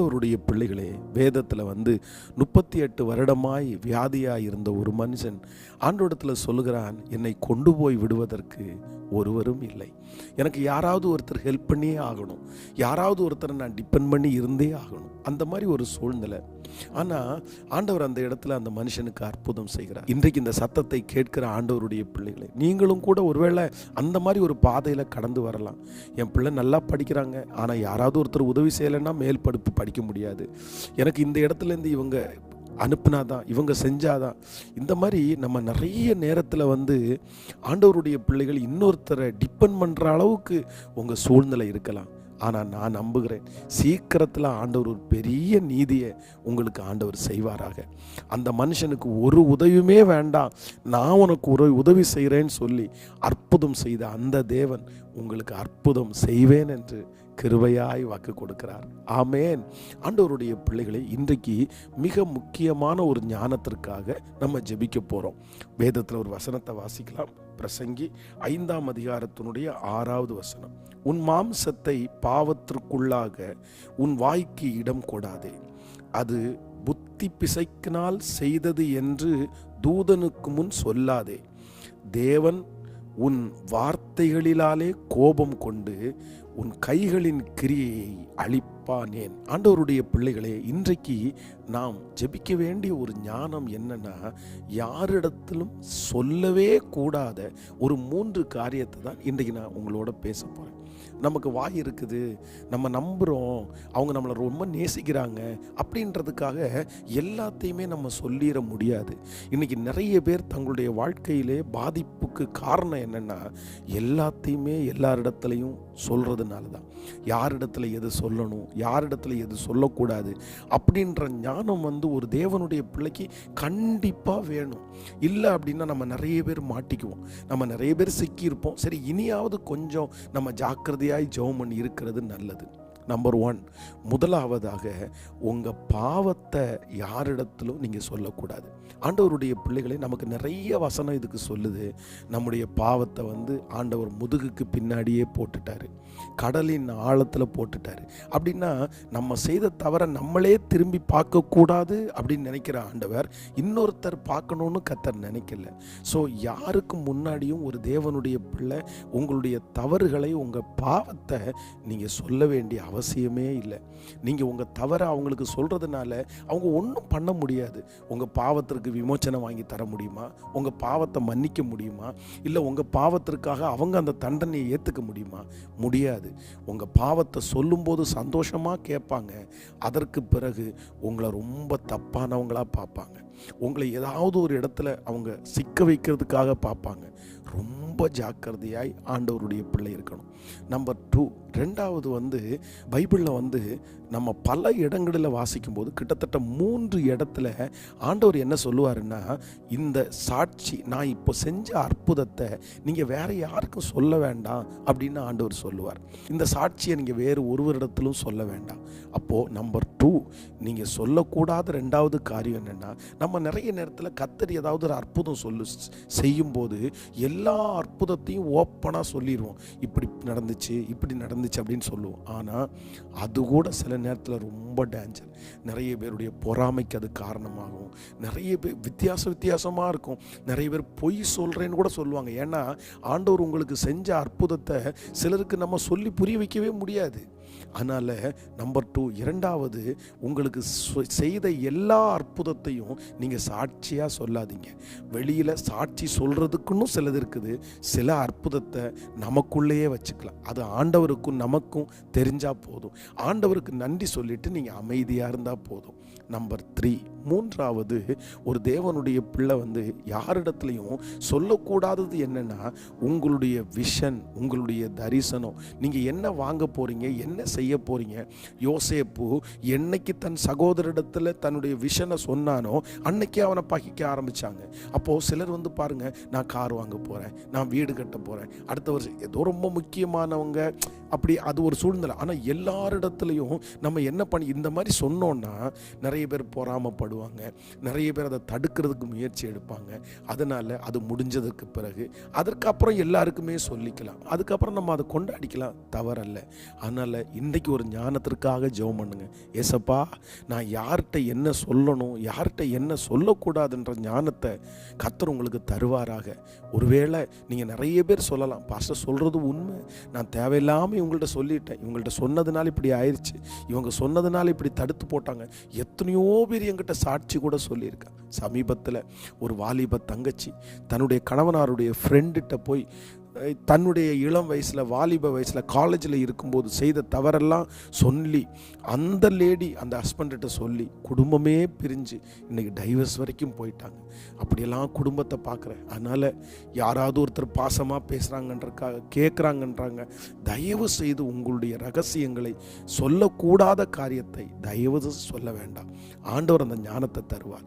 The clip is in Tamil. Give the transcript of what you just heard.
ஆண்டவருடைய பிள்ளைகளே வேதத்தில் வந்து முப்பத்தி எட்டு வருடமாய் வியாதியாக இருந்த ஒரு மனுஷன் ஆண்டோடத்தில் சொல்லுகிறான் என்னை கொண்டு போய் விடுவதற்கு ஒருவரும் இல்லை. எனக்கு யாராவது ஒருத்தர் ஹெல்ப் பண்ணியே ஆகணும். யாராவது ஒருத்தரை நான் டிபெண்ட் பண்ணி இருந்தே ஆகணும். அந்த மாதிரி ஒரு சூழ்நிலை. ஆனால் ஆண்டவர் அந்த இடத்துல அந்த மனுஷனுக்கு அற்புதம் செய்கிறார். இன்றைக்கு இந்த சத்தத்தை கேட்கிற ஆண்டவருடைய பிள்ளைகளை நீங்களும் கூட ஒருவேளை அந்த மாதிரி ஒரு பாதையில் கடந்து வரலாம். என் பிள்ளை நல்லா படிக்கிறாங்க. ஆனால் யாராவது ஒருத்தர் உதவி செய்யலைன்னா மேல் படிப்பு படிக்க முடியாது. எனக்கு இந்த இடத்துலேருந்து இவங்க அனுப்புனாதான் இவங்க செஞ்சாதான். இந்த மாதிரி நம்ம நிறைய நேரத்தில் வந்து ஆண்டவருடைய பிள்ளைகள் இன்னொருத்தரை டிபெண்ட் பண்ணுற அளவுக்கு உங்கள் சூழ்நிலை இருக்கலாம். ஆனால் நான் நம்புகிறேன் சீக்கிரத்தில் ஆண்டவர் ஒரு பெரிய நீதியை உங்களுக்கு ஆண்டவர் செய்வாராக. அந்த மனுஷனுக்கு ஒரு உதவியுமே வேண்டாம். நான் உனக்கு ஒரு உதவி செய்கிறேன்னு சொல்லி அற்புதம் செய்த அந்த தேவன் உங்களுக்கு அற்புதம் செய்வேன் என்று கிருபையாய் வாக்கு கொடுக்கிறார். ஆமேன். ஆண்டவருடைய பிள்ளைகளை இன்றைக்கு மிக முக்கியமான ஒரு ஞானத்திற்காக நம்ம ஜெபிக்க போகிறோம் வேதத்தில் ஒரு வசனத்தை வாசிக்கலாம். பிரசங்கி ஐந்தாம் அதிகாரத்தினுடைய ஆறாவது வசனம். உன் மாம்சத்தை பாவத்திற்குள்ளாக உன் வாய்க்கு இடம் கொடாதே. அது புத்தி பிசைக்கினால் செய்தது என்று தூதனுக்கு முன் சொல்லாதே. தேவன் உன் வார்த்தைகளிலாலே கோபம் கொண்டு உன் கைகளின் கிரியையை பானேன் ஆண்டவருடைய பிள்ளைகளே இன்றைக்கு நாம் ஜெபிக்க வேண்டிய ஒரு ஞானம் என்னன்னா யாரிடத்திலும் சொல்லவே கூடாத ஒரு மூன்று காரியத்தை தான் இன்றைக்கு நான் உங்களோட பேச போகிறேன் நமக்கு வாய் இருக்குது நம்ம நம்புகிறோம் அவங்க நம்மளை ரொம்ப நேசிக்கிறாங்க அப்படின்றதுக்காக எல்லாத்தையுமே நம்ம சொல்லிட முடியாது. இன்றைக்கி நிறைய பேர் தங்களுடைய வாழ்க்கையிலே பாதிப்புக்கு காரணம் என்னென்னா எல்லாத்தையுமே எல்லாரிடத்துலையும் சொல்கிறதுனால தான் யாரிடத்துல எது சொல்லணும் யாரிடத்துல எது சொல்லக்கூடாது அப்படின்ற ஞானம் வந்து ஒரு தேவனுடைய பிள்ளைக்கு கண்டிப்பாக வேணும். இல்லை அப்படின்னா நம்ம நிறைய பேர் மாட்டிக்குவோம். நம்ம நிறைய பேர் சிக்கியிருப்போம். சரி இனியாவது கொஞ்சம் நம்ம ஜாக்கிரதையாய் ஜெபம் பண்ணி இருக்கிறது நல்லது. நம்பர் ஒன் முதலாவதாக உங்கள் பாவத்தை யாரிடத்திலும் நீங்கள் சொல்லக்கூடாது. ஆண்டவருடைய பிள்ளைகளை நமக்கு நிறைய வசனம் இதுக்கு சொல்லுது. நம்முடைய பாவத்தை வந்து ஆண்டவர் முதுகுக்கு பின்னாடியே போட்டுட்டார். கடலின் ஆழத்தில் போட்டுட்டார். அப்படின்னா நம்ம செய்த தவறை நம்மளே திரும்பி பார்க்கக்கூடாது அப்படின்னு நினைக்கிற ஆண்டவர் இன்னொருத்தர் பார்க்கணுன்னு கத்தர் நினைக்கல. ஸோ யாருக்கு முன்னாடியும் ஒரு தேவனுடைய பிள்ளை உங்களுடைய தவறுகளை உங்கள் பாவத்தை நீங்கள் சொல்ல வேண்டிய அவசியம் அவசியமே இல்லை. நீங்கள் உங்கள் தவறை அவங்களுக்கு சொல்கிறதுனால அவங்க ஒன்றும் பண்ண முடியாது. உங்கள் பாவத்திற்கு விமோச்சனை வாங்கி தர முடியுமா? உங்கள் பாவத்தை மன்னிக்க முடியுமா? இல்லை உங்கள் பாவத்திற்காக அவங்க அந்த தண்டனையை ஏற்றுக்க முடியுமா? முடியாது. உங்கள் பாவத்தை சொல்லும்போது சந்தோஷமாக கேட்பாங்க. அதற்கு பிறகு உங்களை ரொம்ப தப்பானவங்களாக பார்ப்பாங்க. உங்களை ஏதாவது ஒரு இடத்துல அவங்க சிக்க வைக்கிறதுக்காக பார்ப்பாங்க. ரொம்ப ஜாக்கிரதையாய் ஆண்டவருடைய பிள்ளை இருக்கணும். நம்பர் டூ ரெண்டாவது வந்து பைபிளில் வந்து நம்ம பல இடங்களில் வாசிக்கும்போது கிட்டத்தட்ட மூன்று இடத்துல ஆண்டவர் என்ன சொல்லுவாருன்னா இந்த சாட்சி நான் இப்போ செஞ்ச அற்புதத்தை நீங்கள் வேற யாருக்கும் சொல்ல வேண்டாம் அப்படின்னு ஆண்டவர் சொல்லுவார். இந்த சாட்சியை நீங்கள் வேறு ஒருவரிடத்திலும் சொல்ல வேண்டாம். அப்போது நம்பர் டூ நீங்கள் சொல்லக்கூடாத ரெண்டாவது காரியம் என்னென்னா நம்ம நிறைய நேரத்தில் கத்தர் ஏதாவது ஒரு அற்புதம் சொல்லு செய்யும்போது எல்லா அற்புதத்தையும் ஓப்பனாக சொல்லிடுவோம் இப்படி நடந்துச்சு இப்படி இருந்துச்சு அப்படின்னு சொல்லுவோம். ஆனால் அது கூட சில நேரத்தில் ரொம்ப டேஞ்சர் நிறைய பேருடைய பொறாமைக்கு அது காரணமாகும். நிறைய பேர் வித்தியாச வித்தியாசமாக இருக்கும். நிறைய பேர் பொய் சொல்கிறேன்னு கூட சொல்லுவாங்க. ஏன்னா ஆண்டவர் உங்களுக்கு செஞ்ச அற்புதத்தை சிலருக்கு நம்ம சொல்லி புரிய வைக்கவே முடியாது. அதனால் நம்பர் டூ இரண்டாவது உங்களுக்கு சொ- செய்த எல்லா அற்புதத்தையும் நீங்கள் சாட்சியாக சொல்லாதீங்க. வெளியில் சாட்சி சொல்கிறதுக்குன்னு சிலது இருக்குது. சில அற்புதத்தை நமக்குள்ளேயே வச்சுக்கலாம். அது ஆண்டவருக்கும் நமக்கும் தெரிஞ்சால் போதும். ஆண்டவருக்கு நன்றி சொல்லிவிட்டு நீங்கள் அமைதியாக இருந்தால் போதும். Number three. மூன்றாவது ஒரு தேவனுடைய பிள்ளை வந்து யாரிடத்துலையும் சொல்லக்கூடாதது என்னென்னா உங்களுடைய விஷன் உங்களுடைய தரிசனம். நீங்கள் என்ன வாங்க போகிறீங்க என்ன செய்ய போகிறீங்க யோசேப்பு என்னைக்கு தன் சகோதரிடத்தில் தன்னுடைய விஷனை சொன்னானோ அன்னைக்கே அவனை பகிக்க ஆரம்பிச்சாங்க. அப்போது சிலர் வந்து பாருங்கள் நான் கார் வாங்க போகிறேன் நான் வீடு கட்ட போகிறேன் அடுத்த வருஷம் ஏதோ ரொம்ப முக்கியமானவங்க அப்படி அது ஒரு சூழ்நிலை. ஆனால் எல்லாரிடத்துலையும் நம்ம என்ன பண்ணி இந்த மாதிரி சொன்னோன்னா நிறைய பேர் பொறாமப்படுவாங்க. நிறைய பேர் அதை தடுக்கிறதுக்கு முயற்சி எடுப்பாங்க. அதனால் அது முடிஞ்சதுக்கு பிறகு அதற்கப்புறம் எல்லாருக்குமே சொல்லிக்கலாம். அதுக்கப்புறம் நம்ம அதை கொண்டாடிக்கலாம் தவறல்ல. அதனால் இன்றைக்கு ஒரு ஞானத்திற்காக ஜெபம் பண்ணுங்க. ஏசப்பா நான் யார்கிட்ட என்ன சொல்லணும் யார்கிட்ட என்ன சொல்லக்கூடாதுன்ற ஞானத்தை கத்தர் உங்களுக்கு தருவாராக. ஒருவேளை நீங்கள் நிறைய பேர் சொல்லலாம். பாஸ்டர் சொல்கிறது உண்மை. நான் தேவையில்லாமல் இவங்கள்ட்ட சொல்லிட்டேன். இவங்கள்ட்ட சொன்னதுனால இப்படி ஆயிடுச்சு இவங்க சொன்னதுனால இப்படி தடுத்து போட்டாங்க. எத்தனை எத்தனையோ பேர் என்கிட்ட சாட்சி கூட சொல்லியிருக்கான் சமீபத்தில் ஒரு வாலிப தங்கச்சி தன்னுடைய கணவனாருடைய ஃப்ரெண்டுகிட்ட போய் தன்னுடைய இளம் வயசில் வாலிப வயசில் காலேஜில் இருக்கும்போது செய்த தவறெல்லாம் சொல்லி அந்த லேடி அந்த ஹஸ்பண்ட்ட சொல்லி குடும்பமே பிரிஞ்சு இன்றைக்கி டைவர்ஸ் வரைக்கும் போயிட்டாங்க. அப்படியெல்லாம் குடும்பத்தை பார்க்குறேன் அதனால் யாராவது ஒருத்தர் பாசமாக பேசுகிறாங்கன்றக்காக கேட்குறாங்கன்றாங்க தயவு செய்து உங்களுடைய ரகசியங்களை சொல்லக்கூடாத காரியத்தை தயவு சொல்ல வேண்டாம். ஆண்டவர் அந்த ஞானத்தை தருவார்.